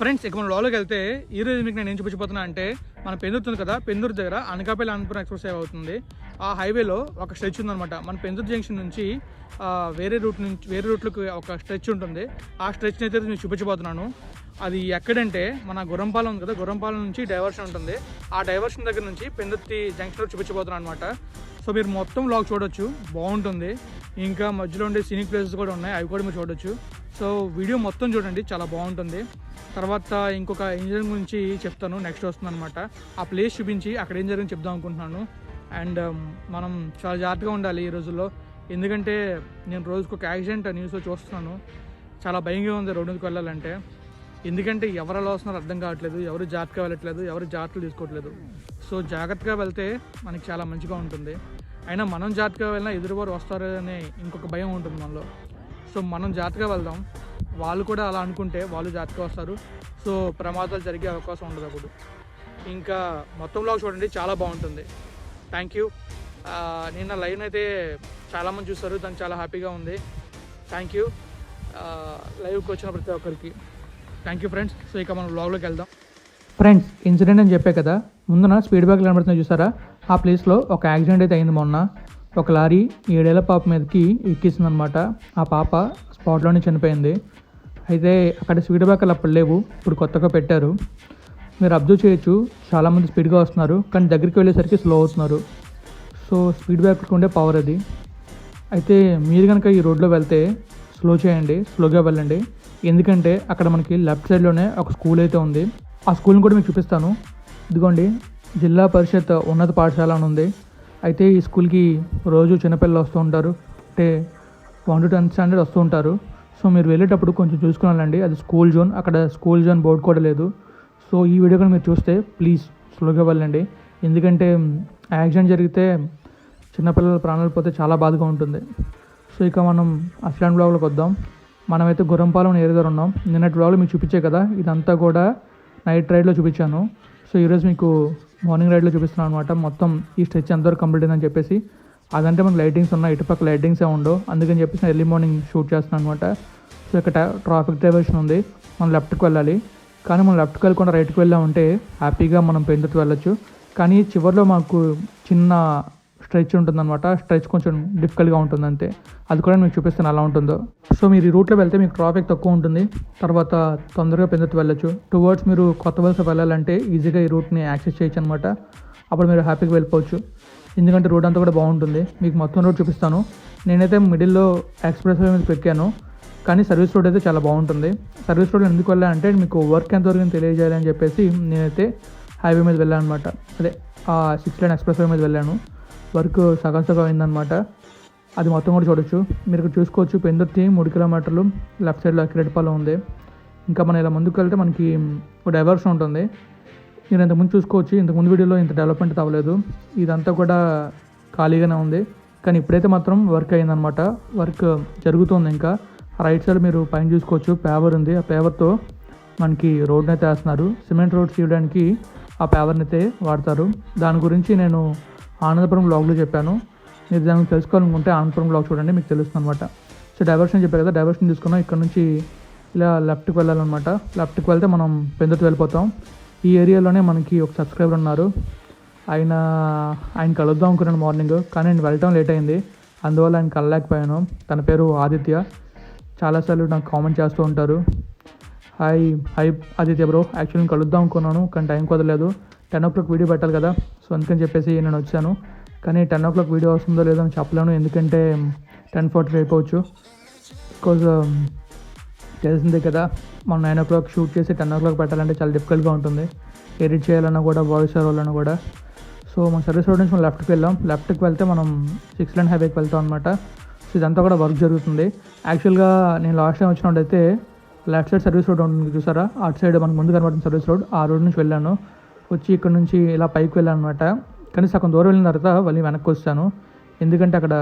Friends ఇక మనం లోలోకి వెళ్తే ఈ రోజు మీకు నేను ఏం చూపించబోతున్నా అంటే మన పెందుతుంది కదా పెందూరు దగ్గర అనకాపల్లి అనంతపురం ఎక్స్ప్రెస్ హైవే అవుతుంది. ఆ హైవేలో ఒక స్ట్రెచ్ ఉందనమాట మన పెందూరు జంక్షన్ నుంచి వేరే రూట్ నుంచి వేరే రూట్లకు ఒక స్ట్రెచ్ ఉంటుంది. ఆ స్ట్రెచ్ని అయితే నేను చూపించబోతున్నాను. అది ఎక్కడంటే మన గురంపాలెం ఉంది కదా గుర్రంపాలెం నుంచి డైవర్షన్ ఉంటుంది. ఆ డైవర్షన్ దగ్గర నుంచి పెందుర్తి జంక్షన్లో చూపించబోతున్నాను అనమాట సో మీరు మొత్తం లాగ్ చూడొచ్చు బాగుంటుంది. ఇంకా మధ్యలో ఉండే సీనిక్ ప్లేసెస్ కూడా ఉన్నాయి అవి కూడా మీరు చూడొచ్చు. సో వీడియో మొత్తం చూడండి చాలా బాగుంటుంది. తర్వాత ఇంకొక ఇంజన్ గురించి చెప్తాను. నెక్స్ట్ వస్తుంది అనమాట ఆ ప్లేస్ చూపించి అక్కడ ఏం జరిగింది చెప్దాం అనుకుంటున్నాను. అండ్ మనం చాలా జాగ్రత్తగా ఉండాలి ఈ రోజుల్లో. ఎందుకంటే నేను రోజుకు ఒక యాక్సిడెంట్ న్యూస్లో చూస్తున్నాను. చాలా భయంగా ఉంది రోడ్డుకి వెళ్ళాలంటే. ఎందుకంటే ఎవరు అలా వస్తున్నారో అర్థం కావట్లేదు. ఎవరు జాగ్రత్తగా వెళ్ళట్లేదు. ఎవరు జాగ్రత్తలు తీసుకోవట్లేదు. సో జాగ్రత్తగా వెళ్తే మనకి చాలా మంచిగా ఉంటుంది. అయినా మనం జాగ్రత్తగా వెళ్ళినా ఎదురువారు వస్తారు అనే ఇంకొక భయం ఉంటుంది మనలో. సో మనం జాగ్రత్తగా వెళ్దాం. వాళ్ళు కూడా అలా అనుకుంటే వాళ్ళు జాగ్రత్తగా వస్తారు. సో ప్రమాదాలు జరిగే అవకాశం ఉండదు అప్పుడు. ఇంకా మొత్తంలో చూడండి చాలా బాగుంటుంది. థ్యాంక్ యూ నిన్న లైవ్ అయితే చాలామంది చూస్తారు దానికి చాలా హ్యాపీగా ఉంది. థ్యాంక్ యూ లైవ్కి వచ్చిన ప్రతి ఒక్కరికి. థ్యాంక్ యూ ఫ్రెండ్స్ సో ఇక మనం బ్లాగ్లోకి వెళ్దాం. ఫ్రెండ్స్ ఇన్సిడెంట్ అని చెప్పే కదా. ముందున స్పీడ్ బ్రేక్ కనబడుతుంది చూసారా? ఆ ప్లేస్లో ఒక యాక్సిడెంట్ అయితే అయింది మొన్న. ఒక లారీ ఏడేళ్ళ పాప మీదకి ఎక్కిసిందనమాట ఆ పాప స్పాట్లోనే చనిపోయింది. అయితే అక్కడ స్పీడ్ బ్రేకర్లు అప్పుడు లేవు. ఇప్పుడు కొత్తగా పెట్టారు. మీరు అబ్జర్వ్ చేయొచ్చు. చాలామంది స్పీడ్గా వస్తున్నారు. కానీ దగ్గరికి వెళ్ళేసరికి స్లో అవుతున్నారు. సో స్పీడ్ బ్రేకర్కి ఉండే పవర్ అది. అయితే మీరు కనుక ఈ రోడ్లో వెళ్తే స్లో చేయండి. స్లోగా వెళ్ళండి. ఎందుకంటే అక్కడ మనకి లెఫ్ట్ సైడ్లోనే ఒక స్కూల్ అయితే ఉంది. ఆ స్కూల్ని కూడా మీకు చూపిస్తాను. ఇదిగోండి. జిల్లా పరిషత్ ఉన్నత పాఠశాల అని ఉంది. అయితే ఈ స్కూల్కి రోజు చిన్నపిల్లలు వస్తూ ఉంటారు. అంటే వన్ టు టెన్త్ స్టాండర్డ్ వస్తూ ఉంటారు. సో మీరు వెళ్ళేటప్పుడు కొంచెం చూసుకోవాలండి వెళ్ళండి అది స్కూల్ జోన్. అక్కడ స్కూల్ జోన్ బోర్డు కూడా లేదు. సో ఈ వీడియో కూడా మీరు చూస్తే ప్లీజ్ స్లోగా వెళ్ళండి. ఎందుకంటే యాక్సిడెంట్ జరిగితే చిన్నపిల్లల ప్రాణాలు పోతే చాలా బాధగా ఉంటుంది. సో ఇక మనం అస్లాండ్ బ్లాగ్లోకి వద్దాం. మనమైతే గురంపాలెం ఏరియా దగ్గర ఉన్నాం. నిన్నటి బ్లాగ్లో మీకు చూపించే కదా ఇదంతా కూడా నైట్ రైడ్లో చూపించాను. సో ఈరోజు మీకు మార్నింగ్ రైడ్లో చూపిస్తున్నాను అనమాట. మొత్తం ఈ స్ట్రెచ్ ఎంతవరకు కంప్లీట్ అయిందని చెప్పేసి. అదంటే మనకు లైటింగ్స్ ఉన్నాయి. ఇటుపక్క లైటింగ్సే ఉండవు. అందుకని చెప్పేసి నేను ఎర్లీ మార్నింగ్ షూట్ చేస్తున్నాను అనమాట సో ఇక్కడ ట్రాఫిక్ డైవర్షన్ ఉంది. మనం లెఫ్ట్కి వెళ్ళాలి. కానీ మనం లెఫ్ట్కి వెళ్ళకుండా రైట్కి వెళ్ళామంటే హ్యాపీగా మనం పెందుకు వెళ్ళొచ్చు. కానీ చివరిలో మాకు చిన్న స్ట్రెచ్ ఉంటుందన్నమాట స్ట్రెచ్ కొంచెం డిఫికల్ట్గా ఉంటుంది అంతే. అది కూడా మీకు చూపిస్తాను అలా ఉంటుందో. సో మీరు ఈ రూట్లో వెళ్తే మీకు ట్రాఫిక్ తక్కువ ఉంటుంది. తర్వాత తొందరగా పెందుకు వెళ్ళొచ్చు. టువర్డ్స్ మీరు కొత్త వలస వెళ్ళాలంటే ఈజీగా ఈ రూట్ని యాక్సెస్ చేయొచ్చు అనమాట అప్పుడు మీరు హ్యాపీగా వెళ్ళిపోవచ్చు. ఎందుకంటే రోడ్ అంతా కూడా బాగుంటుంది. మీకు మొత్తం రోడ్ చూపిస్తాను. నేనైతే మిడిల్లో ఎక్స్ప్రెస్ వే మీద ఎక్కాను కానీ సర్వీస్ రోడ్ అయితే చాలా బాగుంటుంది. సర్వీస్ రోడ్ ఎందుకు వెళ్ళాలంటే మీకు వర్క్ ఎంతవరకు తెలియజేయాలని చెప్పేసి నేనైతే హైవే మీద వెళ్ళాను అనమాట అదే ఆ సిక్స్ లైన్ ఎక్స్ప్రెస్ వే మీద వెళ్ళాను. వర్క్ సగం సగం అయిందనమాట అది మొత్తం కూడా చూడొచ్చు. మీరు ఇక్కడ చూసుకోవచ్చు. పెందుర్తి మూడు కిలోమీటర్లు లెఫ్ట్ సైడ్లో కిరెడ్పాలెం ఉంది. ఇంకా మనం ఇలా ముందుకు వెళ్తే మనకి ఒక డైవర్షన్ ఉంటుంది. మీరు ఇంతకుముందు చూసుకోవచ్చు. ఇంతకుముందు వీడియోలో ఇంత డెవలప్మెంట్ అవ్వలేదు. ఇదంతా కూడా ఖాళీగానే ఉంది. కానీ ఇప్పుడైతే మాత్రం వర్క్ అయిందనమాట వర్క్ జరుగుతుంది ఇంకా. రైట్ సైడ్ మీరు పైన చూసుకోవచ్చు. పేవర్ ఉంది. ఆ పేవర్తో మనకి రోడ్ని అయితే వేస్తున్నారు. సిమెంట్ రోడ్స్ తీయడానికి ఆ పేవర్ని అయితే వాడతారు. దాని గురించి నేను ఆనందపురం బ్లాగ్లో చెప్పాను. మీరు దానికి తెలుసుకోవాలనుకుంటే ఆనందపురం బ్లాగ్ చూడండి. మీకు తెలుస్తుంది అనమాట సో డైవర్షన్ చెప్పారు కదా. డైవర్షన్ తీసుకున్నాం. ఇక్కడ నుంచి ఇలా లెఫ్ట్కి వెళ్ళాలన్నమాట. లెఫ్ట్కి వెళ్తే మనం పెందుతు వెళ్ళిపోతాం. ఈ ఏరియాలోనే మనకి ఒక సబ్స్క్రైబర్ ఉన్నారు. ఆయన ఆయన కలుద్దాం అనుకున్నాను మార్నింగ్ కానీ నేను వెళ్ళటం లేట్ అయింది. అందువల్ల ఆయన కలలేకపోయాను. తన పేరు ఆదిత్య. చాలాసార్లు నాకు కామెంట్ చేస్తూ ఉంటారు. Hi hi Aditya bro. Actually నేను కలుద్దాం అనుకున్నాను కానీ టైం కుదరలేదు. టెన్ ఓ క్లాక్ వీడియో పెట్టాలి కదా. సో అందుకని చెప్పేసి నేను వచ్చాను. కానీ టెన్ ఓ క్లాక్ వీడియో వస్తుందో లేదో అని చెప్పలేను. ఎందుకంటే టెన్ ఫార్టీ అయిపోవచ్చు. బికాజ్ తెలిసిందే కదా మనం నైన్ ఓ క్లాక్ షూట్ చేసి టెన్ ఓ క్లాక్ పెట్టాలంటే చాలా డిఫికల్ట్గా ఉంటుంది. ఎడిట్ చేయాలన్నా కూడా వాయిస్ అవ్వాలన్నా కూడా. సో మన సర్వీస్ రోడ్ నుంచి మనం లెఫ్ట్కి వెళ్ళాం. లెఫ్ట్కి వెళ్తే మనం సిక్స్ లైన్ హైవేకి వెళ్తాం అనమాట సో ఇదంతా కూడా వర్క్ జరుగుతుంది. యాక్చువల్గా నేను లాస్ట్ టైం వచ్చినట్టయితే లెఫ్ట్ సైడ్ సర్వీస్ రోడ్ ఉంటుంది చూసారా? అటు సైడ్ మనకు ముందు కనబడుతుంది సర్వీస్ రోడ్ ఆ రోడ్ నుంచి వెళ్ళాను. వచ్చి ఇక్కడ నుంచి ఇలా పైకి వెళ్ళాను అనమాట కానీ సగం దూరం వెళ్ళిన తర్వాత మళ్ళీ వెనక్కి వచ్చాను ఎందుకంటే అక్కడ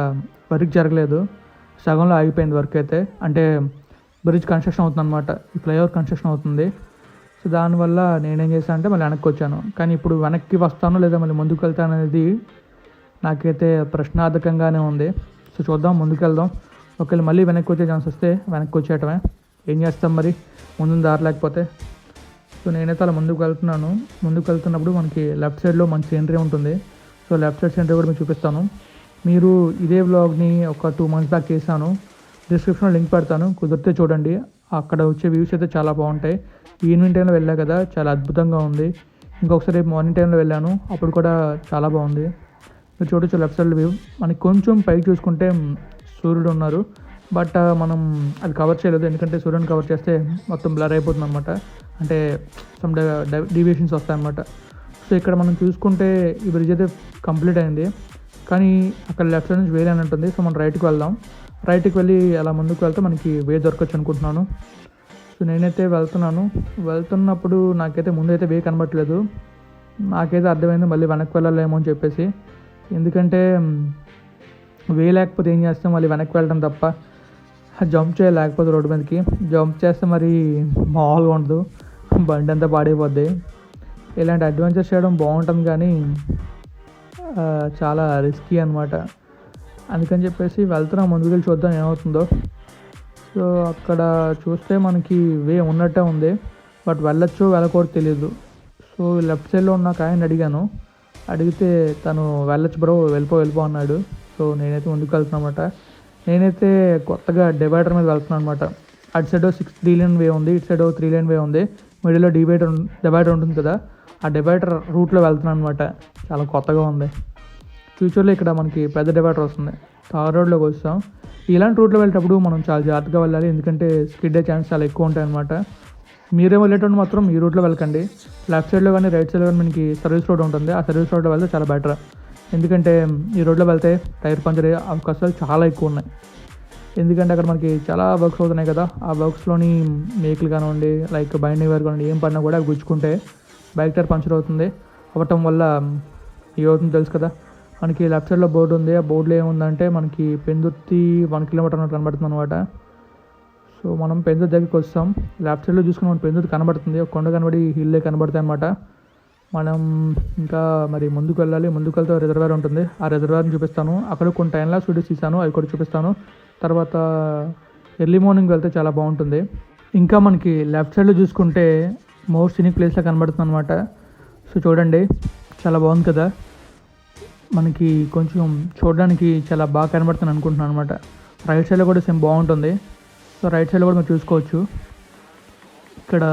వర్క్ జరగలేదు. సగంలో ఆగిపోయింది వర్క్ అయితే. అంటే బ్రిడ్జ్ కన్స్ట్రక్షన్ అవుతుంది అనమాట ఈ ఫ్లైఓవర్ కన్స్ట్రక్షన్ అవుతుంది. సో దానివల్ల నేనేం చేశాను అంటే మళ్ళీ వెనక్కి వచ్చాను. కానీ ఇప్పుడు వెనక్కి వస్తాను లేదా మళ్ళీ ముందుకు వెళ్తాను అనేది నాకైతే ప్రశ్నార్థకంగానే ఉంది. సో చూద్దాం ముందుకు వెళ్దాం. ఒకవేళ మళ్ళీ వెనక్కి వచ్చే ఛాన్స్ వస్తే వెనక్కి వచ్చేయటమే. ఏం చేస్తాం మరి? ముందు దారి లేకపోతే. సో నేనైతే అలా ముందుకు వెళ్తున్నాను. ముందుకు వెళ్తున్నప్పుడు మనకి లెఫ్ట్ సైడ్లో మంచి సీనరీ ఉంటుంది. సో లెఫ్ట్ సైడ్ సీనరీ కూడా మీకు చూపిస్తాను. మీరు ఇదే వ్లాగ్ని ఒక టూ మంత్స్ బ్యాక్ చేశాను. డిస్క్రిప్షన్లో లింక్ పెడతాను. కుదిరితే చూడండి. అక్కడ వచ్చే వ్యూస్ అయితే చాలా బాగుంటాయి. ఈవినింగ్ టైంలో వెళ్ళా కదా చాలా అద్భుతంగా ఉంది. ఇంకొకసారి రేపు మార్నింగ్ టైంలో వెళ్ళాను. అప్పుడు కూడా చాలా బాగుంది. మీరు చూడొచ్చు లెఫ్ట్ సైడ్ వ్యూ మనకి కొంచెం పైకి చూసుకుంటే సూర్యుడు ఉన్నారు. బట్ మనం అది కవర్ చేయలేదు. ఎందుకంటే సూర్యుని కవర్ చేస్తే మొత్తం బ్లర్ అయిపోతుంది అనమాట అంటే సమ్ డీవియేషన్స్ వస్తాయన్నమాట. సో ఇక్కడ మనం చూసుకుంటే ఈ బ్రిడ్జ్ అయితే కంప్లీట్ అయింది. కానీ అక్కడ లెఫ్ట్ సైడ్ నుంచి వేరే అని ఉంటుంది సో మనం రైట్కి వెళ్దాం. రైట్కి వెళ్ళి అలా ముందుకు వెళ్తే మనకి వే దొరకచ్చు అనుకుంటున్నాను. సో నేనైతే వెళ్తున్నాను. వెళ్తున్నప్పుడు నాకైతే ముందైతే వే కనబట్టలేదు. నాకైతే అర్థమైంది మళ్ళీ వెనక్కి వెళ్ళలేమో అని చెప్పేసి. ఎందుకంటే వే లేకపోతే ఏం చేస్తాం? మళ్ళీ వెనక్కి వెళ్ళడం తప్ప. జంప్ చేయలేకపోతే రోడ్డు మీదకి. జంప్ చేస్తే మరి మామూలుగా ఉండదు. బండి అంతా పాడైపోద్ది. ఇలాంటి అడ్వెంచర్స్ చేయడం బాగుంటుంది కానీ చాలా రిస్కీ అనమాట అందుకని చెప్పేసి వెళ్తున్నాం ముందుకు వెళ్ళి చూద్దాం ఏమవుతుందో. సో అక్కడ చూస్తే మనకి వే ఉన్నట్టే ఉంది. బట్ వెళ్ళొచ్చో వెళ్ళకూడదు తెలియదు సో లెఫ్ట్ సైడ్లో ఉన్న ఒక ఆయన అడిగాను. అడిగితే తను వెళ్ళొచ్చు బ్రో వెళ్ళిపో వెళ్ళిపో అన్నాడు. సో నేనైతే ముందుకు వెళ్తున్నానమాట. నేనైతే కొత్తగా డివైడర్ మీద వెళ్తున్నాను అనమాట అటు side six three lane way ఉంది ఇటు సైడ్ త్రీ లైన్ వే ఉంది. మిడిల్లో డివైడర్ డివైడర్ ఉంటుంది కదా. ఆ డివైడర్ రూట్లో వెళ్తున్నాను అనమాట చాలా కొత్తగా ఉంది. ఫ్యూచర్లో ఇక్కడ మనకి పెద్ద డివైడర్ వస్తుంది. తార్ రోడ్లోకి వస్తాం. ఇలాంటి రూట్లో వెళ్ళేటప్పుడు మనం చాలా జాగ్రత్తగా వెళ్ళాలి. ఎందుకంటే స్కిడ్ ఛాన్స్ చాలా ఎక్కువ ఉంటాయి అనమాట మీరే వెళ్ళేటప్పుడు మాత్రం ఈ రూట్లో వెళ్ళకండి. లెఫ్ట్ సైడ్లో కానీ రైట్ సైడ్లో కానీ మనకి సర్వీస్ రోడ్ ఉంటుంది. ఆ సర్వీస్ రోడ్లో వెళ్తే చాలా బెటర్ ఎందుకంటే ఈ రోడ్లో వెళ్తే టైర్ పంచర్ అయ్యే అవకాశాలు చాలా ఎక్కువ ఉన్నాయి. ఎందుకంటే అక్కడ మనకి చాలా వర్క్స్ అవుతున్నాయి కదా. ఆ వర్క్స్లోని మేకులు కానివ్వండి లైక్ బైండింగ్ వర్క్ కానివ్వండి ఏం పడినా కూడా గుచ్చుకుంటే బైక్ టైర్ పంచర్ అవుతుంది. అవ్వటం వల్ల ఏమవుతుందో తెలుసు కదా. మనకి లెఫ్ట్ సైడ్లో బోర్డు ఉంది. ఆ బోర్డులో ఏముందంటే మనకి పెందుర్తి వన్ కిలోమీటర్ అన్నట్టు కనబడుతుంది అనమాట సో మనం పెందుర్తి దగ్గరికి వస్తాం. లెఫ్ట్ సైడ్లో చూసుకుని మనం పెందుర్తి కనబడుతుంది. ఒక కొండ కనబడి హిల్లే కనబడతాయి అనమాట మనం ఇంకా మరి ముందుకు వెళ్ళాలి. ముందుకు వెళ్తే రిజర్వేర్ ఉంటుంది. ఆ రిజర్వేర్ని చూపిస్తాను. అక్కడ కొన్ని టైం లాస్ వీడియోస్ తీసాను అవి కూడా చూపిస్తాను. తర్వాత ఎర్లీ మార్నింగ్ వెళ్తే చాలా బాగుంటుంది. ఇంకా మనకి లెఫ్ట్ సైడ్లో చూసుకుంటే మోస్ట్ సినిక్ ప్లేస్లో కనబడుతుంది అనమాట సో చూడండి. చాలా బాగుంది కదా. మనకి కొంచెం చూడడానికి చాలా బాగా కనబడుతుంది అనుకుంటున్నాను అనమాట రైట్ సైడ్లో కూడా సేమ్ బాగుంటుంది. సో రైట్ సైడ్లో కూడా మీరు చూసుకోవచ్చు. ఇక్కడ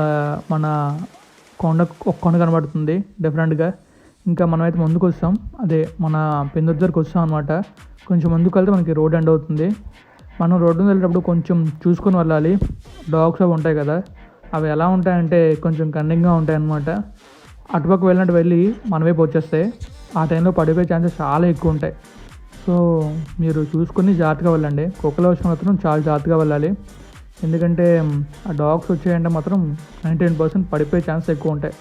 మన కొండ ఒక కొండ కనబడుతుంది డిఫరెంట్గా ఇంకా మనమైతే ముందుకు వస్తాం. అదే మన పెందుర్తి వస్తాం అనమాట కొంచెం ముందుకు వెళ్తే మనకి రోడ్ ఎండ్ అవుతుంది. మనం రోడ్డు మీద వెళ్ళేటప్పుడు కొంచెం చూసుకొని వెళ్ళాలి. డాగ్స్ అవి ఉంటాయి కదా. అవి ఎలా ఉంటాయంటే కొంచెం కన్నింగ్గా ఉంటాయి అన్నమాట అటుపక్క వెళ్ళినట్టు వెళ్ళి మన వైపు వచ్చేస్తాయి ఆ టైంలో పడిపోయే ఛాన్సెస్ చాలా ఎక్కువ ఉంటాయి. సో మీరు చూసుకుని జాగ్రత్తగా వెళ్ళండి. కుక్కల విషయం మాత్రం చాలా జాగ్రత్తగా వెళ్ళాలి. ఎందుకంటే ఆ డాగ్స్ వచ్చాయంటే మాత్రం నైంటీ నైన్ పర్సెంట్ పడిపోయే ఛాన్స్ ఎక్కువ ఉంటాయి.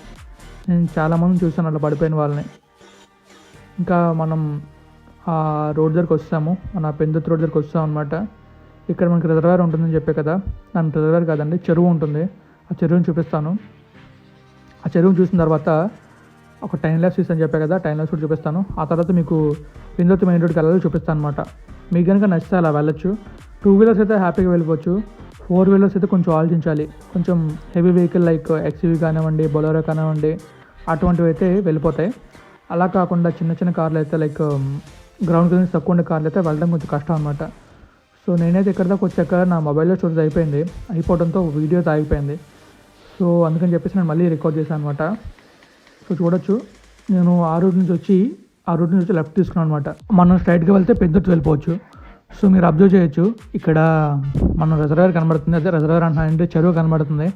నేను చాలామంది చూసాను అట్లా పడిపోయిన వాళ్ళని. ఇంకా మనం ఆ రోడ్ దగ్గరికి వస్తాము. మన పెందుత్ రోడ్ దగ్గరికి వస్తాం అనమాట ఇక్కడ మనకి రిజర్వేర్ ఉంటుందని చెప్పే కదా. దాని రిజర్వేర్ కాదండి చెరువు ఉంటుంది. ఆ చెరువుని చూపిస్తాను. ఆ చెరువుని చూసిన తర్వాత ఒక టైం ల్యాబ్స్ తీసి అని చెప్పా కదా టైం ల్యాబ్స్ కూడా చూపిస్తాను. ఆ తర్వాత మీకు పెందుతు మెయిన్ రోడ్కి వెళ్ళాలి చూపిస్తాను అనమాట మీకు కనుక నచ్చితే అలా వెళ్ళొచ్చు. టూ వీలర్స్ అయితే హ్యాపీగా వెళ్ళిపోవచ్చు. ఫోర్ వీలర్స్ అయితే కొంచెం ఆలోచించాలి. కొంచెం హెవీ వెహికల్ లైక్ ఎక్స్యూవీ కానివ్వండి బొలరో కానివ్వండి అటువంటివి అయితే వెళ్ళిపోతాయి. అలా కాకుండా చిన్న చిన్న కార్లు అయితే లైక్ గ్రౌండ్ క్లియరెన్స్ తక్కువ ఉండే కార్లు అయితే వెళ్ళడం కొంచెం కష్టం అనమాట సో నేనైతే ఇక్కడ దాకా వచ్చాక నా మొబైల్లో స్టోరేజ్ అయిపోయింది. అయిపోవడంతో వీడియో తాగిపోయింది ఆగిపోయింది. సో అందుకని చెప్పేసి నేను మళ్ళీ రికార్డ్ చేశాను అనమాట సో చూడొచ్చు. నేను ఆ రూట్ నుంచి వచ్చి ఆ రూట్ నుంచి వచ్చి లెఫ్ట్ తీసుకున్నాను అనమాట మనం స్ట్రైట్గా వెళ్తే పెద్దట్టు వెళ్ళిపోవచ్చు. సో మీరు అబ్జర్వ్ చేయొచ్చు. ఇక్కడ మన రిజర్వేర్ కనబడుతుంది. అదే రిజర్వేర్ అంటే చెరువు కనబడుతుంది.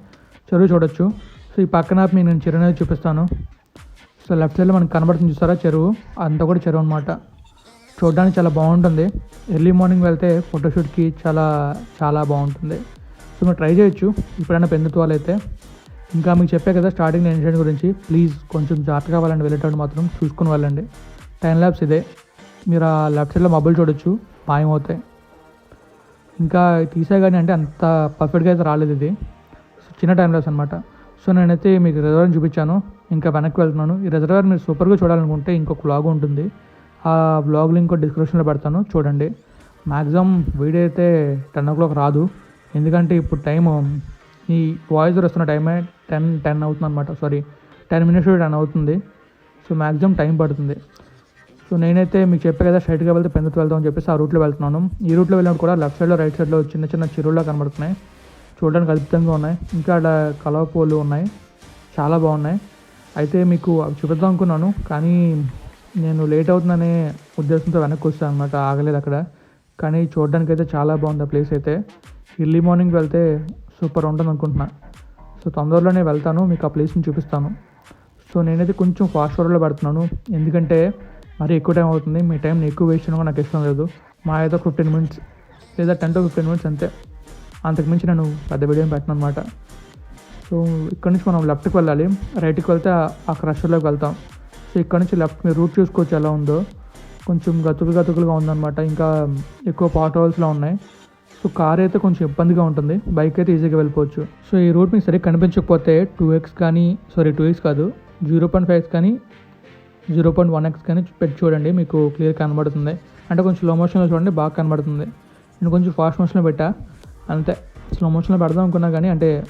చెరువు చూడొచ్చు. సో ఈ పక్కన మీకు నేను చెరువు అనేది చూపిస్తాను. సో లెఫ్ట్ సైడ్లో మనకి కనబడుతుంది చూస్తారా చెరువు? అంతా కూడా చెరువు అనమాట చూడడానికి చాలా బాగుంటుంది. ఎర్లీ మార్నింగ్ వెళ్తే ఫోటోషూట్కి చాలా చాలా బాగుంటుంది. సో మీరు ట్రై చేయొచ్చు. ఇప్పుడైనా పెందుతు వాళ్ళైతే. ఇంకా మీకు చెప్పే కదా స్టార్టింగ్ ఇన్సిడెంట్ గురించి. ప్లీజ్ కొంచెం జాగ్రత్తగా వాళ్ళండి వెళ్ళేటప్పుడు మాత్రం చూసుకుని వెళ్ళండి. టైం ల్యాబ్స్ ఇదే. మీరు ఆ లెఫ్ట్ సైడ్లో మొబైల్ చూడొచ్చు మాయమవుతాయి ఇంకా తీసా కానీ అంటే అంత పర్ఫెక్ట్గా అయితే రాలేదు ఇది. సో చిన్న టైం ల్యాబ్స్ అనమాట సో నేనైతే మీకు రిజర్వర్ చూపించాను. ఇంకా వెనక్కి వెళ్తున్నాను. ఈ రిజర్వర్ మీరు సూపర్గా చూడాలనుకుంటే ఇంకొక బ్లాగ్ ఉంటుంది. ఆ బ్లాగ్ లింక్ డిస్క్రిప్షన్లో పెడతాను చూడండి. మ్యాక్సిమం వీడియో అయితే టెన్ ఓ క్లాక్ రాదు. ఎందుకంటే ఇప్పుడు టైము ఈ వాయిస్ వస్తున్న టైమే టెన్ టెన్ అవుతుంది అనమాట సారీ టెన్ మినిట్స్ టెన్ అవుతుంది. సో మ్యాక్సిమం టైం పడుతుంది. సో నేనైతే మీకు చెప్పే కదా స్ట్రైట్గా వెళ్తే పెందుతు వెళ్దాం అని చెప్పేసి ఆ రూట్లో వెళ్తున్నాను. ఈ రూట్లో వెళ్ళినప్పుడు కూడా లెఫ్ట్ సైడ్లో రైట్ సైడ్లో చిన్న చిన్న చెరువులా కనబడుతున్నాయి. చూడడానికి అద్భుతంగా ఉన్నాయి. ఇంకా అక్కడ కలవ పూలు ఉన్నాయి. చాలా బాగున్నాయి. అయితే మీకు అవి చూపిద్దాం అనుకున్నాను. కానీ నేను లేట్ అవుతుందనే ఉద్దేశంతో వెనక్కి వస్తాను అనమాట ఆగలేదు అక్కడ. కానీ చూడడానికి అయితే చాలా బాగుంది ఆ ప్లేస్ అయితే. ఎర్లీ మార్నింగ్ వెళ్తే సూపర్ ఉంటుంది అనుకుంటున్నాను సో తొందరలోనే వెళ్తాను మీకు ఆ ప్లేస్ని చూపిస్తాను. సో నేనైతే కొంచెం ఫాస్ట్ ఫార్వర్డ్లో పెడుతున్నాను. ఎందుకంటే మరి ఎక్కువ టైం అవుతుంది. మీ టైంని ఎక్కువ వేస్ట్ చేయడం కూడా నాకు ఇష్టం లేదు. మా అయితే ఫిఫ్టీన్ మినిట్స్ లేదా టెన్ టు ఫిఫ్టీన్ మినిట్స్ అంతే. అంతకుమించి నేను పెద్ద వీడియో పెట్టను అనమాట సో ఇక్కడ నుంచి మనం లెఫ్ట్కి వెళ్ళాలి. రైట్కి వెళ్తే ఆ- ఆ క్రషర్లోకి వెళ్తాం. సో ఇక్కడ నుంచి లెఫ్ట్ మీరు రూట్ చూసుకోవచ్చు ఎలా ఉందో. కొంచెం గతుకులు గతుకులుగా ఉందన్నమాట. ఇంకా ఎక్కువ పాట్ హోల్స్లో ఉన్నాయి. సో కార్ అయితే కొంచెం ఇబ్బందిగా ఉంటుంది. బైక్ అయితే ఈజీగా వెళ్ళిపోవచ్చు. సో ఈ రూట్ మీకు సరిగ్గా కనిపించకపోతే టూ ఎక్స్ కానీ సారీ టూ ఎక్స్ కాదు జీరో పాయింట్ ఫైవ్ ఎక్స్ కానీ జీరో పాయింట్ వన్ ఎక్స్ కానీ పెట్టి చూడండి. మీకు క్లియర్ కనబడుతుంది. అంటే కొంచెం స్లో మోషన్లో చూడండి బాగా కనబడుతుంది. నేను కొంచెం ఫాస్ట్ మోషన్లో పెట్టా. అంతే. స్లో మోషన్లో పెడదాం అనుకున్నా కానీ అంటే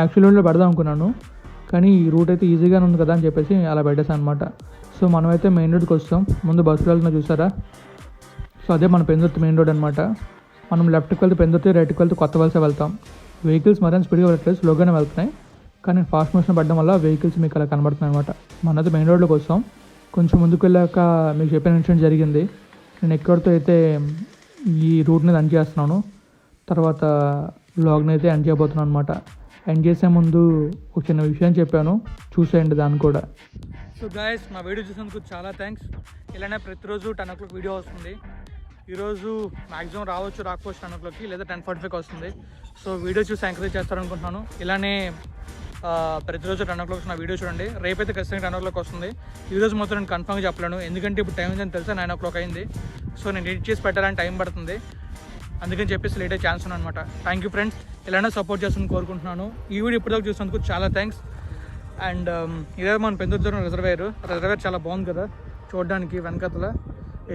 యాక్చువల్గా పెడదాం అనుకున్నాను. కానీ ఈ రూట్ అయితే ఈజీగానే ఉంది కదా అని చెప్పేసి అలా పెట్టేసాను అనమాట సో మనమైతే మెయిన్ రోడ్కి వస్తాం. ముందు బస్సులో వెళ్తున్నా చూసారా? సో అదే మన పెందుర్తి మెయిన్ రోడ్ అనమాట మనం లెఫ్ట్కి వెళ్తే పెందుర్తి రైట్కి వెళ్తే కొత్త వలసే వెళ్తాం. వెహికల్స్ మరింత స్పీడ్గా వెళ్ళట్లేదు స్లోగానే వెళ్తున్నాయి. కానీ ఫాస్ట్ మోషన్ పడడం వల్ల వెహికల్స్ మీకు అలా కనబడుతున్నాయి అనమాట మనది మెయిన్ రోడ్లోకి వస్తాం కొంచెం ముందుకు వెళ్ళాక మీకు చెప్పిన ఇన్సిడెంట్ జరిగింది. నేను ఎక్కడితో అయితే ఈ రూట్ని ఎండ్ చేస్తున్నాను తర్వాత బ్లాగ్ని అయితే ఎండ్ చేయబోతున్నాను అనమాట ఎండ్ చేసే ముందు ఒక చిన్న విషయం చెప్పాను. చూసేయండి దాన్ని కూడా. సో గాయస్ మా వీడియో చూసినందుకు చాలా థ్యాంక్స్ ఇలానే ప్రతిరోజు టెన్ ఓ క్లాక్ వీడియో వస్తుంది. ఈరోజు మ్యాక్సిమం రావచ్చు రాకపోవచ్చు టెన్ ఓ క్లాక్కి లేదా టెన్ ఫార్టీ ఫైవ్కి వస్తుంది. సో వీడియో చూసి ఎంకరేజ్ చేస్తారనుకుంటున్నాను. ఇలానే ప్రతిరోజు టెన్ ఓ క్లాక్ నా వీడియో చూడండి. రేపైతే ఖచ్చితంగా టెన్ ఓ క్లాక్ వస్తుంది. ఈరోజు మొత్తం నేను కన్ఫర్మ్గా చెప్పలేను. ఎందుకంటే ఇప్పుడు టైం అని తెలుసా? నైన్ ఓ క్లాక్ అయింది. సో నేను ఎడిట్ చేసి పెట్టాలని టైం పడుతుంది. అందుకని చెప్పేసి లేట్ అయ్యే ఛాన్స్ అనమాట థ్యాంక్ యూ ఫ్రెండ్స్ ఇలానే సపోర్ట్ చేస్తాను కోరుకుంటున్నాను. ఈ వీడియో ఇప్పటిదాకా చూసినందుకు చాలా థ్యాంక్స్ అండ్ um, ఇదే మన పెందుర్జరం రిజర్వేర్ రిజర్వేర్ చాలా బాగుంది కదా? చూడడానికి వెనకతల.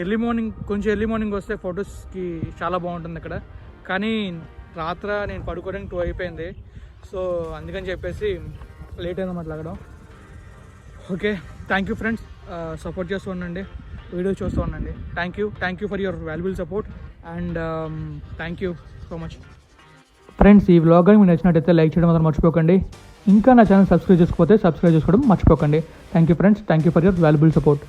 ఎర్లీ మార్నింగ్ కొంచెం ఎర్లీ మార్నింగ్ వస్తే ఫొటోస్కి చాలా బాగుంటుంది ఇక్కడ కానీ రాత్ర నేను పడుకోవడానికి టూ అయిపోయింది. సో అందుకని చెప్పేసి లేట్ అయిందన్నమాట లాగడం. Okay thank you friends. Support చేస్తూ ఉండండి. వీడియో చూస్తూ ఉండండి. Thank you. Thank you for your valuable support. And thank you so much. Friends ఈ వ్లాగ్ మీకు నచ్చినట్టయితే లైక్ చేయడం మాత్రం మర్చిపోకండి. ఇంకా నా ఛానల్ సబ్స్క్రైబ్ చేసుకోకపోతే సబ్స్క్రైబ్ చేసుకోవడం మర్చిపోకండి. Thank you friends. Thank you for your valuable support.